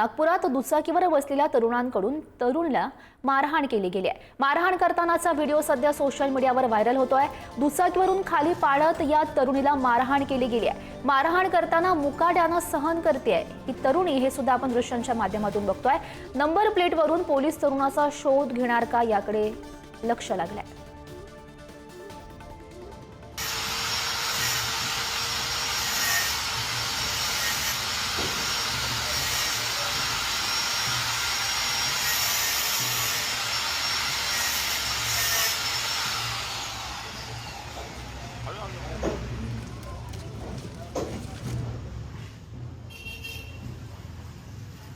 नागपुरात दुचाकीवर बसलेल्या तरुणांकडून तरुणीला मारहाण केली गेली आहे. मारहाण करतानाचा व्हिडिओ सध्या सोशल मीडियावर व्हायरल होतोय. दुचाकीवरून खाली पाडत या तरुणीला मारहाण केली गेली आहे. मारहाण करताना मुकाट्यानं सहन करते ही तरुणी हे सुद्धा आपण दृश्यांच्या माध्यमातून बघतोय. नंबर प्लेटवरून पोलीस तरुणाचा शोध घेणार का याकडे लक्ष लागलंय.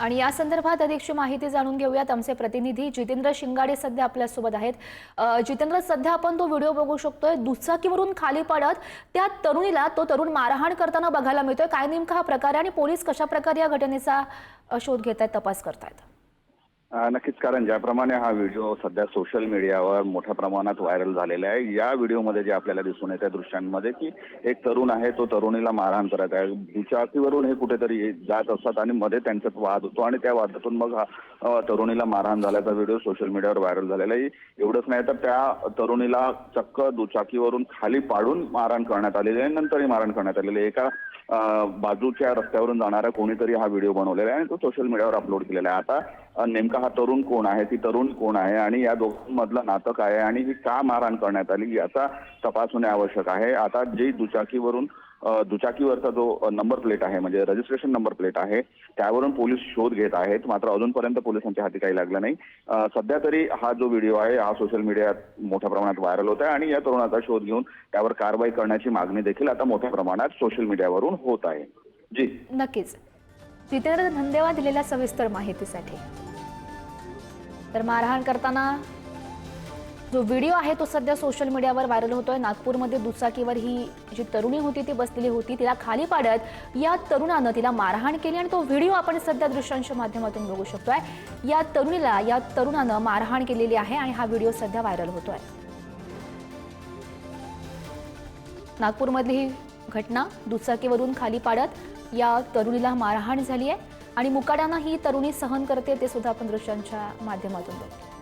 आणि या संदर्भात अधिकची माहिती जाणून घेऊयात आमचे प्रतिनिधी जितेंद्र शिंगाडे सध्या आपल्यासोबत आहेत. जितेंद्र सध्या आपण तो व्हिडिओ बघू शकतोय. दुचाकीवरून खाली पडत त्या तरुणीला तो तरुण मारहाण करताना बघायला मिळतोय. काय नेमका हा प्रकार आहे आणि पोलीस कशा प्रकारे या घटनेचा शोध घेत आहेत तपास करतायत? नक्कीच कारण ज्याप्रमाणे हा व्हिडिओ सध्या सोशल मीडियावर मोठ्या प्रमाणात व्हायरल झालेला आहे या व्हिडिओमध्ये जे आपल्याला दिसून येत्या दृश्यांमध्ये की एक तरुण आहे तो तरुणीला मारहाण करत आहे. दुचाकीवरून हे कुठेतरी जात असतात आणि मध्ये त्यांच्यात वाद होतो आणि त्या वादातून मग हा तरुणीला मारहाण झाल्याचा व्हिडिओ सोशल मीडियावर व्हायरल झालेला आहे. एवढंच नाही तर त्या तरुणीला चक्क दुचाकीवरून खाली पाडून मारहाण करण्यात आलेली आहे नंतरही मारहाण करण्यात आलेली आहे. एका बाजूच्या रस्त्यावरून जाणारा कोणीतरी हा व्हिडिओ बनवलेला आहे आणि तो सोशल मीडियावर अपलोड केलेला आहे. आता नेमका हा तरुण कोण आहे? ती तरुण कोण आहे? आणि या दोघांमधलं नातं काय आहे? आणि ही का मारहाण करण्यात आली याचा तपास होणे आवश्यक आहे. आता जी दुचाकीवरून दुचाकीवरचा जो नंबर प्लेट आहे म्हणजे रजिस्ट्रेशन नंबर प्लेट आहे त्यावरून पोलीस शोध घेत आहेत. मात्र अजूनपर्यंत पोलिसांच्या हाती काही लागलं नाही. सध्या तरी हा जो व्हिडिओ आहे हा सोशल मीडियात मोठ्या प्रमाणात व्हायरल होत आहे आणि या तरुणाचा शोध घेऊन त्यावर कारवाई करण्याची मागणी देखील आता मोठ्या प्रमाणात सोशल मीडियावरून होत आहे. जी. नक्कीच. जितेंद्र धन्यवाद दिलेल्या सविस्तर माहितीसाठी. तर मारहाण करताना जो व्हिडिओ आहे तो सध्या सोशल मीडियावर व्हायरल होतोय. नागपूरमध्ये दुचाकीवर ही जी तरुणी होती ती बसलेली होती. तिला खाली पाडत या तरुणानं तिला मारहाण केली आणि तो व्हिडिओ आपण सध्या दृश्यांच्या माध्यमातून बघू शकतोय. या तरुणीला या तरुणानं मारहाण केलेली आहे आणि हा व्हिडिओ सध्या व्हायरल होतोय. नागपूरमधली ही घटना दुचाकीवरून खाली पाडत या तरुणीला मारहाण झाली आहे आणि मुकाट्यानं ही तरुणी सहन करते ते सुद्धा आपण दृश्यांच्या माध्यमातून बघतो.